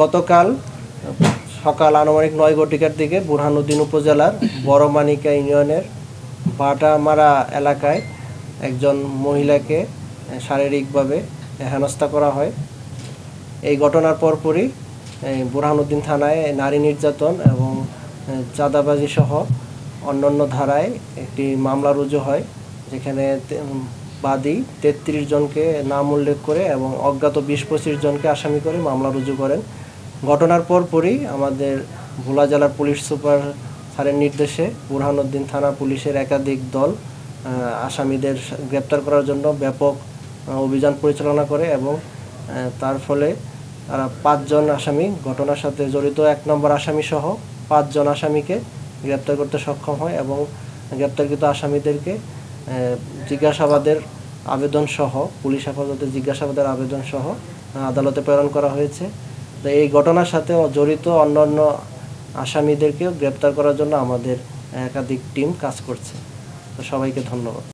গতকাল সকাল আনুমানিক নয় ঘটিকার দিকে বুরহানুদ্দিন উপজেলার বড়মানিকা ইউনিয়নের বাটামারা এলাকায় একজন মহিলাকে শারীরিকভাবে হেনস্থা করা হয়। এই ঘটনার পরপরই বুরহানুদ্দিন থানায় নারী নির্যাতন এবং চাঁদাবাজি সহ অন্যান্য ধারায় একটি মামলা রুজু হয়, যেখানে বাদী তেত্রিশ জনকে নাম উল্লেখ করে এবং অজ্ঞাত বিশ পঁচিশ জনকে আসামি করে মামলা রুজু করেন। ঘটনার পরপরই আমাদের ভোলা জেলার পুলিশ সুপার স্যারের নির্দেশে বুরহানুদ্দিন থানা পুলিশের একাধিক দল আসামিদের গ্রেপ্তার করার জন্য ব্যাপক অভিযান পরিচালনা করে এবং তার ফলে তারা পাঁচজন আসামি, ঘটনার সাথে জড়িত এক নম্বর আসামি সহ পাঁচজন আসামিকে গ্রেপ্তার করতে সক্ষম হয় এবং গ্রেপ্তারকৃত আসামিদেরকে জিজ্ঞাসাবাদের আবেদন সহ পুলিশ হেফাজতে জিজ্ঞাসাবাদের আবেদন সহ আদালতে প্রেরণ করা হয়েছে। তো এই ঘটনার সাথে জড়িত অন্যান্য আসামিদেরকেও গ্রেপ্তার করার জন্য আমাদের একাধিক টিম কাজ করছে। তো সবাইকে ধন্যবাদ।